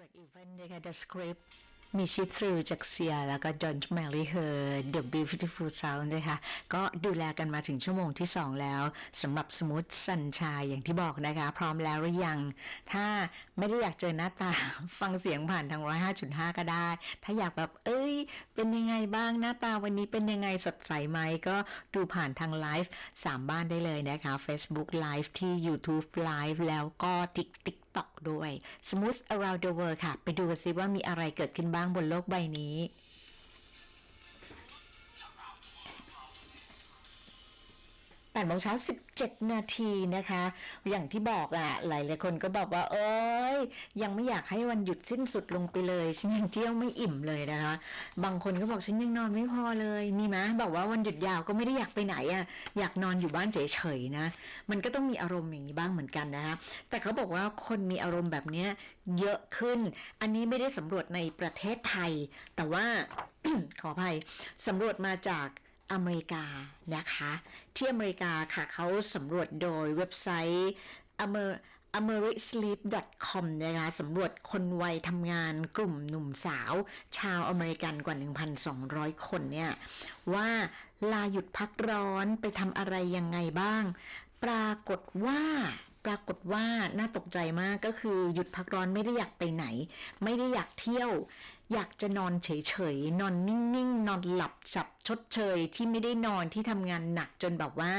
Break Even นะคะ The Script มีชิปทรูจากเซีย แล้วก็จอห์นแมรี่เฮอร์ The Beautiful Sound นะคะ ก็ดูแลกันมาถึงชั่วโมงที่ 2 แล้วสำหรับสมูทสันชายอย่างที่บอกนะคะ พร้อมแล้วหรือยัง ถ้าไม่ได้อยากเจอหน้าตา ฟังเสียงผ่านทาง 105.5 ก็ได้ ถ้าอยากแบบ เอ้ย เป็นยังไงบ้างหน้าตาวันนี้เป็นยังไงสดใสไหม ก็ดูผ่านทางไลฟ์3บ้านได้เลยนะคะ Facebook Live ที่ YouTube Live แล้วก็ TikTok ตอกด้วย Smooth Around the World ค่ะ ไปดูกันซิว่ามีอะไรเกิดขึ้นบ้างบนโลกใบนี้ 8โมงเช้า 17 นาทีนะคะ อย่างที่บอกอะ่ะ หลายหลายคนก็บอกว่าเอ้ยยังไม่อยากให้วันหยุดสิ้นสุดลงไปเลย ฉันยังเที่ยวไม่อิ่มเลยนะคะ บางคนก็บอกฉันยังนอนไม่พอเลยมีไหมบอกว่าวันหยุดยาวก็ไม่ได้อยากไปไหนอะ่ะ อยากนอนอยู่บ้านเฉยๆนะ มันก็ต้องมีอารมณ์อย่างนี้บ้างเหมือนกันนะคะ แต่เขาบอกว่าคนมีอารมณ์แบบเนี้ยเยอะขึ้น อันนี้ไม่ได้สำรวจในประเทศไทย แต่ว่าขออภัยสำรวจมาจาก อเมริกานะคะ ที่อเมริกาค่ะเขาสำรวจโดยเว็บไซต์ Amer amerisleep.com นะคะสำรวจคนวัยทำงานกลุ่มหนุ่มสาว ชาวอเมริกันกว่า 1,200 คนเนี่ย ว่าลาหยุดพักร้อนไปทำอะไรยังไงบ้าง ปรากฏว่าปรากฏว่าน่าตกใจมากก็คือหยุดพักร้อนไม่ได้อยากไปไหน ไม่ได้อยากเที่ยว อยากจะนอนเฉยๆ นอนนิ่งๆ นอนหลับจับชดเชยที่ไม่ได้นอนที่ทำงานหนักจนแบบว่า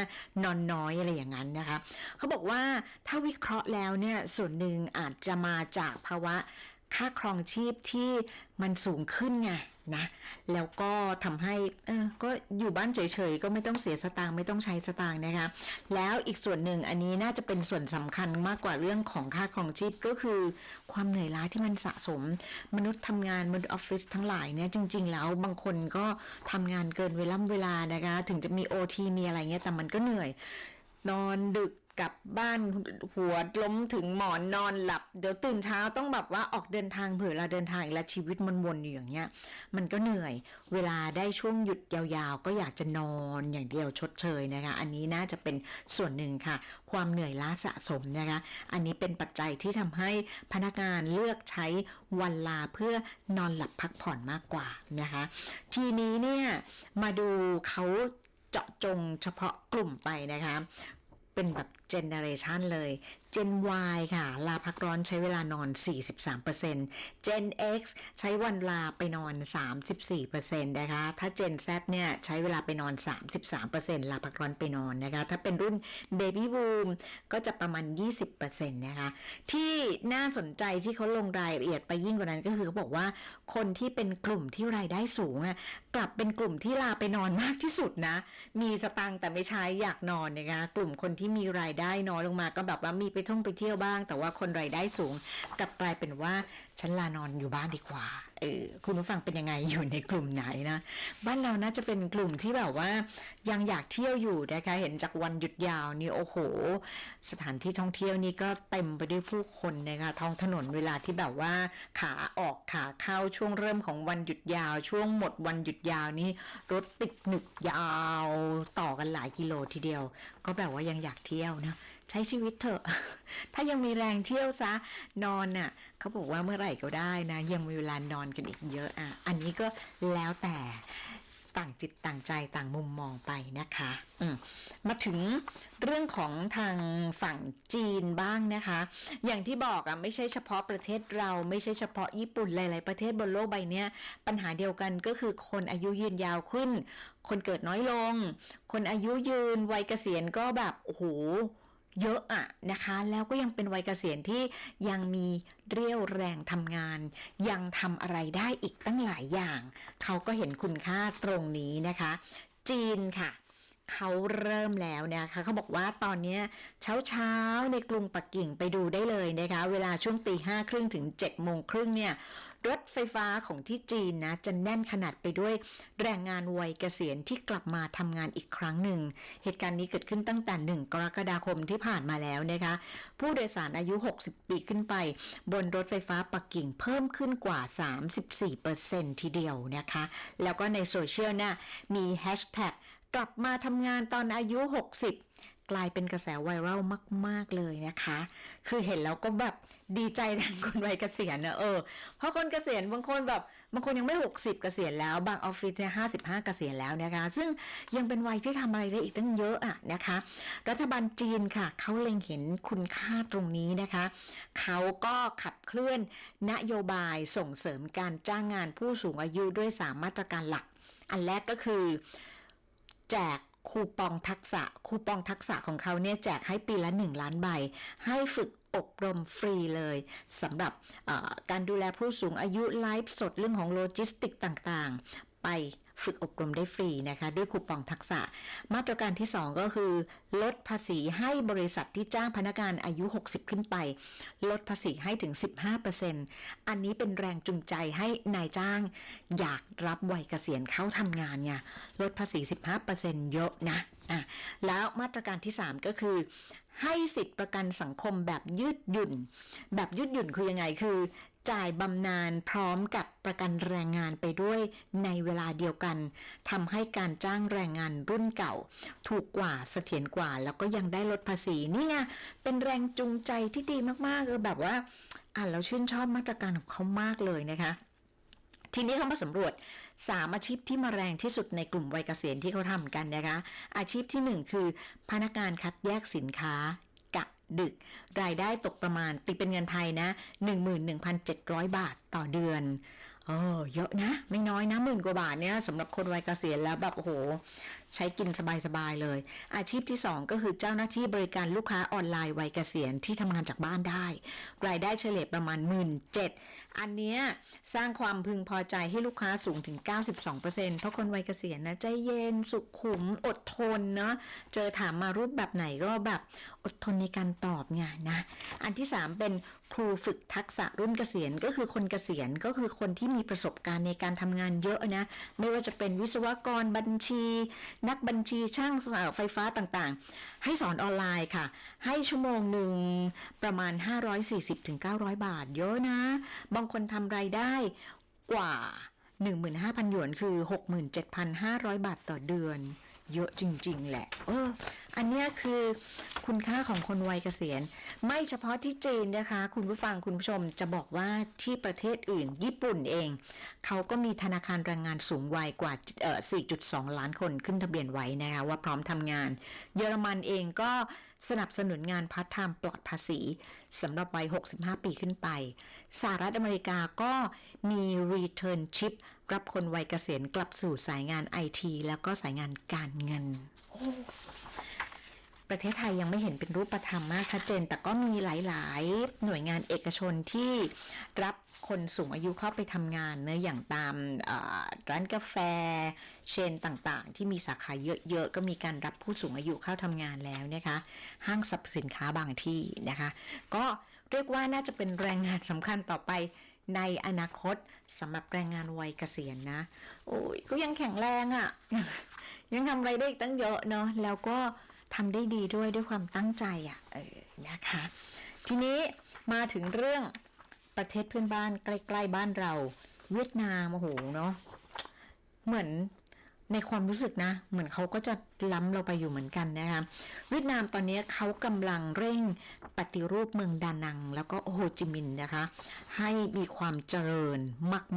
นอนน้อยอะไรอย่างนั้นนะคะ เขาบอกว่าถ้าวิเคราะห์แล้วเนี่ยส่วนหนึ่งอาจจะมาจากภาวะ ค่าครองชีพที่มันสูงขึ้นไงนะ แล้วก็ทำให้เออก็อยู่บ้านเฉยๆ ก็ไม่ต้องเสียสตางค์ไม่ต้องใช้สตางค์นะคะ แล้วอีกส่วนหนึ่งอันนี้น่าจะเป็นส่วนสำคัญมากกว่าเรื่องของค่าครองชีพก็คือ ความเหนื่อยล้าที่มันสะสม มนุษย์ทำงานมนุษย์ออฟฟิศทั้งหลายเนี่ยจริง ๆ แล้วบางคนก็ทำงานเกินเวลาเวลานะคะ ถึงจะมีโอทีมีอะไรเงี้ยแต่มันก็เหนื่อยนอนดึก กลับบ้านหัวล้มถึงหมอนนอนหลับ เดี๋ยวตื่นเช้าต้องแบบว่าออกเดินทางเผื่อเราเดินทางแล้วชีวิตมันวนอยู่อย่างเงี้ย มันก็เหนื่อย เวลาได้ช่วงหยุดยาวๆ ก็อยากจะนอนอย่างเดียวชดเชยนะคะ อันนี้น่าจะเป็นส่วนหนึ่งค่ะ ความเหนื่อยล้าสะสมนะคะ อันนี้เป็นปัจจัยที่ทำให้พนักงานเลือกใช้วันลาเพื่อนอนหลับพักผ่อนมากกว่านะคะ ทีนี้เนี่ยมาดูเขาเจาะจงเฉพาะกลุ่มไปนะคะ เป็นแบบเจเนเรชันเลย Gen Y ค่ะ ลาพักร้อนใช้เวลานอน 43% Gen X ใช้วันลาไปนอน 34%นะคะ ถ้า Gen Z เนี่ยใช้เวลาไปนอน 33%ลาพักร้อนไปนอนนะคะ ถ้าเป็นรุ่น Baby Boom ก็จะประมาณ 20%นะคะ ที่น่าสนใจที่เขาลงรายละเอียดไปยิ่งกว่านั้นก็คือเขาบอกว่าคนที่เป็นกลุ่มที่รายได้สูงอะกลับเป็นกลุ่มที่ลาไปนอนมากที่สุดนะ มีสตังค์แต่ไม่ใช้อยากนอนนะคะ กลุ่มคนที่มีรายได้น้อยลงมาก็แบบว่ามีไปท่องไปเที่ยวบ้าง แต่ว่าคนรายได้สูงกลับกลายเป็นว่าฉันลานอนอยู่บ้านดีกว่าเออคุณผู้ฟังเป็นยังไงอยู่ในกลุ่มไหนนะ บ้านเราน่าจะเป็นกลุ่มที่แบบว่ายังอยากเที่ยวอยู่นะคะเห็นจากวันหยุดยาวนี่โอ้โห สถานที่ท่องเที่ยวนี่ก็เต็มไปด้วยผู้คนนะคะท้องถนนเวลาที่แบบว่าขาออกขาเข้าช่วงเริ่มของวันหยุดยาว ช่วงหมดวันหยุดยาวนี่รถติดหนึกยาวต่อกันหลายกิโลทีเดียว ก็แบบว่ายังอยากเที่ยวนะ ใช้ชีวิตเถอะ ถ้ายังมีแรงเที่ยวซะนอนน่ะเขาบอกว่าเมื่อไหร่ก็ได้นะ ยังมีเวลานอนกันอีกเยอะอะอันนี้ก็แล้วแต่ต่างจิตต่างใจต่างมุมมองไปนะคะอืมมาถึงเรื่องของทางฝั่งจีนบ้างนะคะ อย่างที่บอกอะไม่ใช่เฉพาะประเทศเราไม่ใช่เฉพาะญี่ปุ่นหลายๆประเทศบนโลกใบนี้ปัญหาเดียวกันก็คือคนอายุยืนยาวขึ้น คนเกิดน้อยลง คนอายุยืนวัยเกษียณก็แบบโอ้โห เยอะอะนะคะ แล้วก็ยังเป็นวัยเกษียณที่ยังมีเรี่ยวแรงทำงาน ยังทำอะไรได้อีกตั้งหลายอย่าง เขาก็เห็นคุณค่าตรงนี้นะคะ จีนค่ะเขาเริ่มแล้วนะคะเขาบอกว่าตอนนี้เช้าเช้าในกรุงปักกิ่งไปดูได้เลยนะคะ เวลาช่วงตีห้าครึ่งถึง7จ็ดโมงครึ่งเนี่ย รถไฟฟ้าของที่จีนนะจะแน่นขนาดไปด้วยแรงงานวัยเกษียณที่กลับมาทำงานอีกครั้งหนึ่ง เหตุการณ์นี้เกิดขึ้นตั้งแต่ 1 กรกฎาคมที่ผ่านมาแล้วนะคะ ผู้โดยสารอายุ 60 ปีขึ้นไป บนรถไฟฟ้าปักกิ่งเพิ่มขึ้นกว่า 34%ทีเดียวนะคะ แล้วก็ในโซเชียลนี่ยมีแฮชแท็กกลับมาทำงานตอนอายุ 60 กลายเป็นกระแสไวรัลมาก ๆ เลยนะคะ คือเห็นแล้วก็แบบดีใจแทนคนวัยเกษียณนะเออ เพราะคนเกษียณบางคนแบบบางคนยังไม่ 60 เกษียณแล้วบางออฟฟิศเนี่ย55เกษียณแล้วนะคะ ซึ่งยังเป็นวัยที่ทำอะไรได้อีกตั้งเยอะอะนะคะ รัฐบาลจีนค่ะเขาเล็งเห็นคุณค่าตรงนี้นะคะ เขาก็ขับเคลื่อนนโยบายส่งเสริมการจ้างงานผู้สูงอายุด้วยสามมาตรการหลัก อันแรกก็คือแจก คูปองทักษะ คูปองทักษะของเขาเนี่ยแจกให้ปีละ 1 ล้านใบ ให้ฝึกอบรมฟรีเลยสำหรับการดูแลผู้สูงอายุไลฟ์สดเรื่องของโลจิสติกต่างๆ ไป ฝึกอบรมได้ฟรีนะคะ ด้วยคูปองทักษะ มาตรการที่ 2 ก็คือ ลดภาษีให้บริษัทที่จ้างพนักงานอายุ 60 ขึ้นไป ลดภาษีให้ถึง 15%อันนี้เป็นแรงจูงใจให้นายจ้าง อยากรับวัยเกษียณเข้าทำงานไงลดภาษี 15%เยอะนะอะแล้วมาตรการที่ 3 ก็คือ ให้สิทธิประกันสังคมแบบยืดหยุ่น แบบยืดหยุ่นคือยังไงคือ จ่ายบำนาญพร้อมกับประกันแรงงานไปด้วยในเวลาเดียวกันทำให้การจ้างแรงงานรุ่นเก่า ถูกกว่าเสถียรกว่า แล้วก็ยังได้ลดภาษีนี่ไงเป็นแรงจูงใจที่ดีมากๆเออแบบว่าอ่านแล้วชื่นชอบมาตรการของเขามากเลยนะคะ ทีนี้เขามาสำรวจ 3 อาชีพที่มาแรงที่สุดในกลุ่มวัยเกษียณที่เขาทำกันนะคะ อาชีพที่ 1 คือ พนักงานคัดแยกสินค้ากะดึก รายได้ตกประมาณตีเป็นเงินไทยนะ 11,700 บาทต่อเดือนเออเยอะนะ ไม่น้อยนะหมื่นกว่าบาทเนี่ยสำหรับคนวัยเกษียณแล้วแบบโอ้โห ใช้กินสบายๆเลย อาชีพที่ 2 ก็คือเจ้าหน้าที่บริการลูกค้าออนไลน์วัยเกษียณที่ทำงานจากบ้านได้ รายได้เฉลี่ยประมาณ 1 7ื่น อันเนี้ยสร้างความพึงพอใจให้ลูกค้าสูงถึง 92%เพราะคนวัยเกษียณนะใจเย็นสุขุมอดทนเนาะเจอถามมารูปแบบไหนก็แบบอดทนในการตอบไงนะ อันที่ 3 เป็น ครูฝึกทักษะรุ่นเกษียณก็คือคนเกษียณก็คือคนที่มีประสบการณ์ในการทำงานเยอะนะ ไม่ว่าจะเป็นวิศวกรบัญชี นักบัญชีช่างไฟฟ้าต่างๆ ให้สอนออนไลน์ค่ะ ให้ชั่วโมงหนึ่งประมาณ 540-900 บาท เยอะนะ บางคนทำรายได้กว่า 15,000 หยวนคือ 67,500 บาทต่อเดือน เยอะจริง ๆ แหละ เออ อันนี้คือคุณค่าของคนวัยเกษียณ ไม่เฉพาะที่จีนนะคะ คุณผู้ฟังคุณผู้ชมจะบอกว่าที่ประเทศอื่น ญี่ปุ่นเอง เขาก็มีธนาคารแรงงานสูงวัยกว่าเอ่อ4.2 ล้านคนขึ้นทะเบียนไว้นะคะว่าพร้อมทำงาน เยอรมันเองก็สนับสนุนงานพาร์ทไทม์ปลอดภาษีสำหรับวัย 65 ปีขึ้นไป สหรัฐอเมริกาก็มี Return Chip รับคนวัยเกษียณกลับสู่สายงานไอทีแล้วก็สายงานการเงิน ประเทศไทยยังไม่เห็นเป็นรูปธรรมมากชัดเจน แต่ก็มีหลายๆ หน่วยงานเอกชนที่รับคนสูงอายุเข้าไปทำงานเนะอย่างตามเอ่อร้านกาแฟ เชนต่างๆ ที่มีสาขาเยอะๆ ก็มีการรับผู้สูงอายุเข้าทำงานแล้วนะคะห้างสรรพสินค้าบางที่นะคะ ก็เรียกว่าน่าจะเป็นแรงงานสำคัญต่อไป ในอนาคตสำหรับแรงงานวัยเกษียณนะ โอ้ยก็ยังแข็งแรงอะ่ะ ยังทำอะไรได้อีกตั้งเยอะเนาะแล้วก็ทำได้ดีด้วยด้วยความตั้งใจอะ่ะเออนะคะ ทีนี้มาถึงเรื่องประเทศเพื่อนบ้านใกล้ ๆ บ้านเรา เวียดนามโอ้โหเนาะเหมือน ในความรู้สึกนะ เหมือนเขาก็จะล้ำเราไปอยู่เหมือนกันนะคะเวียดนามตอนนี้เขากำลังเร่งปฏิรูปเมืองดานัง แล้วก็โฮจิมินห์นะคะ ให้มีความเจริญ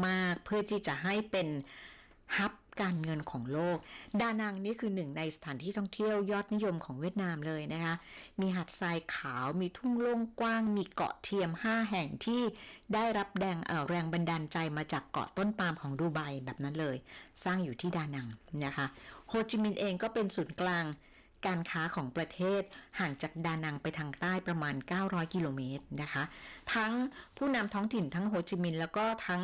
มาก ๆ เพื่อที่จะให้เป็นฮับ การเงินของโลก ดานังนี่คือหนึ่งในสถานที่ท่องเที่ยวยอดนิยมของเวียดนามเลยนะคะ มีหาดทรายขาว มีทุ่งโล่งกว้าง มีเกาะเทียม 5 แห่งที่ได้รับแรงเอ่อแรงบันดาลใจมาจากเกาะต้นปาล์มของดูไบแบบนั้นเลย สร้างอยู่ที่ดานังนะคะ โฮจิมินห์เองก็เป็นศูนย์กลาง การค้าของประเทศห่างจากดานังไปทางใต้ประมาณ 900 กิโลเมตรนะคะ ทั้งผู้นำท้องถิ่นทั้งโฮจิมินห์แล้วก็ทั้ง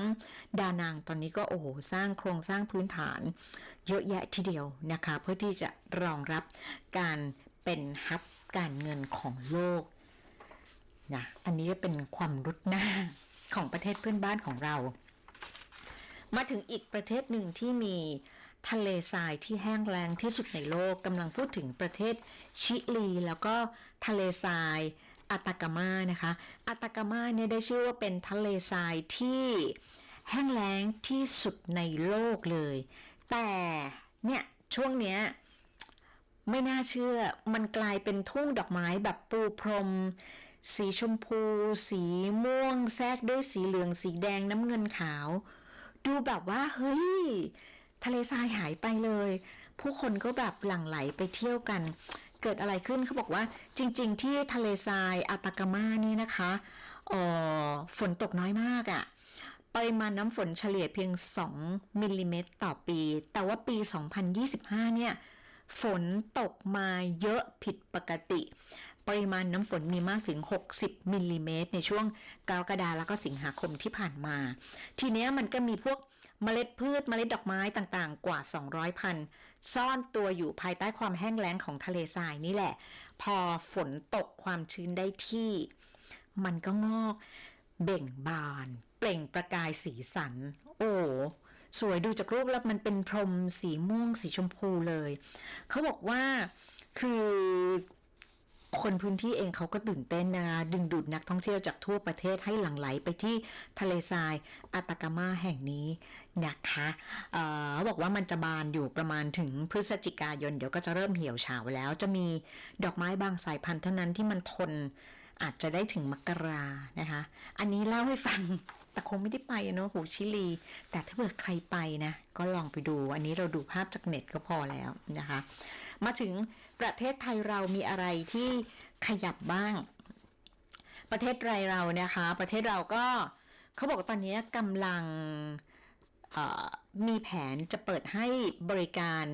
ดานังตอนนี้ก็โอ้โหสร้างโครงสร้างพื้นฐานเยอะแยะทีเดียวนะคะ เพื่อที่จะรองรับการเป็นฮับการเงินของโลกนะอันนี้ก็เป็นความรุดหน้าของประเทศเพื่อนบ้านของเรา มาถึงอีกประเทศหนึ่งที่มี ทะเลทรายที่แห้งแล้งที่สุดในโลกกำลังพูดถึงประเทศชิลี แล้วก็ทะเลทรายอาตากามานะคะอาตากามาเนี่ยได้ชื่อว่าเป็นทะเลทรายที่แห้งแล้งที่สุดในโลกเลย แต่เนี่ยช่วงเนี้ยไม่น่าเชื่อมันกลายเป็นทุ่งดอกไม้แบบปูพรม สีชมพู สีม่วง แทรกด้วยสีเหลืองสีแดงน้ำเงินขาว ดูแบบว่า เฮ้ย ทะเลทรายหายไปเลย ผู้คนก็แบบหลั่งไหลไปเที่ยวกัน เกิดอะไรขึ้นเขาบอกว่าจริง ๆ ที่ทะเลทรายอาตากามานี่นะคะออฝนตกน้อยมากอะ่ะปริมาณน้ำฝนเฉลี่ยเพียง 2มิลลิเมตรต่อปี แต่ว่าปี 2025 เนี่ย ฝนตกมาเยอะผิดปกติ ปริมาณน้ำฝนมีมากถึง 60มิลลิเมตรในช่วงกรกฎาแล้วก็สิงหาคมที่ผ่านมา ทีเนี้ยมันก็มีพวก เมล็ดพืชเมล็ดดอกไม้ต่างๆ กว่า 200 พัน ซ่อนตัวอยู่ภายใต้ความแห้งแล้งของทะเลทรายนี่แหละ พอฝนตกความชื้นได้ที่ มันก็งอก เบ่งบาน เปล่งประกายสีสัน โอ้สวยดูจากรูปแล้วมันเป็นพรมสีม่วงสีชมพูเลย เขาบอกว่าคือคนพื้นที่เองเขาก็ตื่นเต้นนะคะดึงดูดนักท่องเที่ยวจากทั่วประเทศให้หลั่งไหลไปที่ทะเลทรายอาตากามาแห่งนี้ นะคะเอ่อเขาบอกว่ามันจะบานอยู่ประมาณถึงพฤศจิกายน เดี๋ยวก็จะเริ่มเหี่ยวเฉาแล้ว จะมีดอกไม้บางสายพันธุ์เท่านั้นที่มันทนอาจจะได้ถึงมกรานะคะ อันนี้เล่าให้ฟัง แต่คงไม่ได้ไปเนอะหูชิลี แต่ถ้าเผื่อใครไปนะ ก็ลองไปดู อันนี้เราดูภาพจากเน็ตก็พอแล้วนะคะ มาถึงประเทศไทยเรามีอะไรที่ขยับบ้าง ประเทศไรเรานะคะ ประเทศเราก็เขาบอกตอนนี้กำลัง มีแผนจะเปิดให้บริการ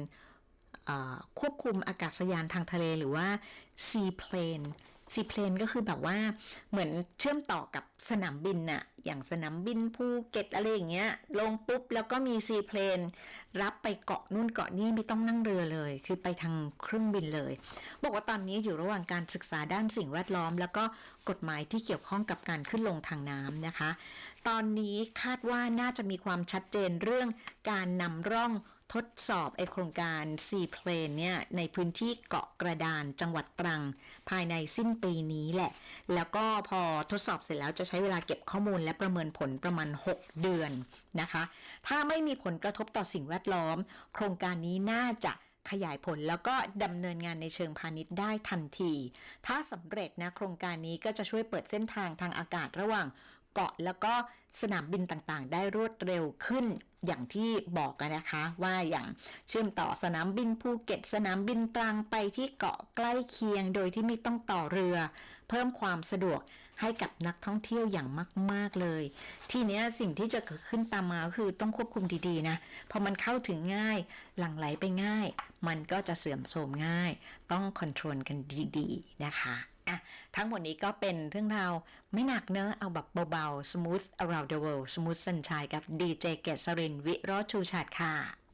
ควบคุมอากาศยานทางทะเลหรือว่า seaplane seaplane ก็คือแบบว่าเหมือนเชื่อมต่อกับสนามบินน่ะ อย่างสนามบินภูเก็ตอะไรอย่างเงี้ย ลงปุ๊บแล้วก็มี seaplane รับไปเกาะนู่นเกาะนี่ไม่ต้องนั่งเรือเลย คือไปทางเครื่องบินเลย บอกว่าตอนนี้อยู่ระหว่างการศึกษาด้านสิ่งแวดล้อม แล้วก็กฎหมายที่เกี่ยวข้องกับการขึ้นลงทางน้ำนะคะ ตอนนี้คาดว่าน่าจะมีความชัดเจนเรื่องการนำร่องทดสอบไอโครงการ Seaplane เนี่ยในพื้นที่เกาะกระดานจังหวัดตรัง ภายในสิ้นปีนี้แหละ แล้วก็พอทดสอบเสร็จแล้วจะใช้เวลาเก็บข้อมูลและประเมินผลประมาณ 6 เดือนนะคะ ถ้าไม่มีผลกระทบต่อสิ่งแวดล้อม โครงการนี้น่าจะขยายผลแล้วก็ดำเนินงานในเชิงพาณิชย์ได้ทันที ถ้าสำเร็จนะโครงการนี้ก็จะช่วยเปิดเส้นทางทางอากาศระหว่าง เกาะแล้วก็สนามบินต่างๆ ได้รวดเร็วขึ้นอย่างที่บอกกันนะคะว่าอย่างเชื่อมต่อสนามบินภูเก็ต สนามบินตรังไปที่เกาะใกล้เคียง โดยที่ไม่ต้องต่อเรือ เพิ่มความสะดวกให้กับนักท่องเที่ยวอย่างมาก ๆเลย ทีเนี้ยสิ่งที่จะเกิดขึ้นตามมาก็คือต้องควบคุมดีๆนะพอมันเข้าถึงง่ายหลั่งไหลไปง่าย มันก็จะเสื่อมโทรมง่าย ต้องคอนโทรลกันดีๆนะคะ อะทั้งหมดนี้ก็เป็นเรื่องราวไม่หนักเนอะเอาแบบเบาๆ smooth around the world smooth sunshine กับดีเจเกษรินทร์วิโรจชูชาติค่ะ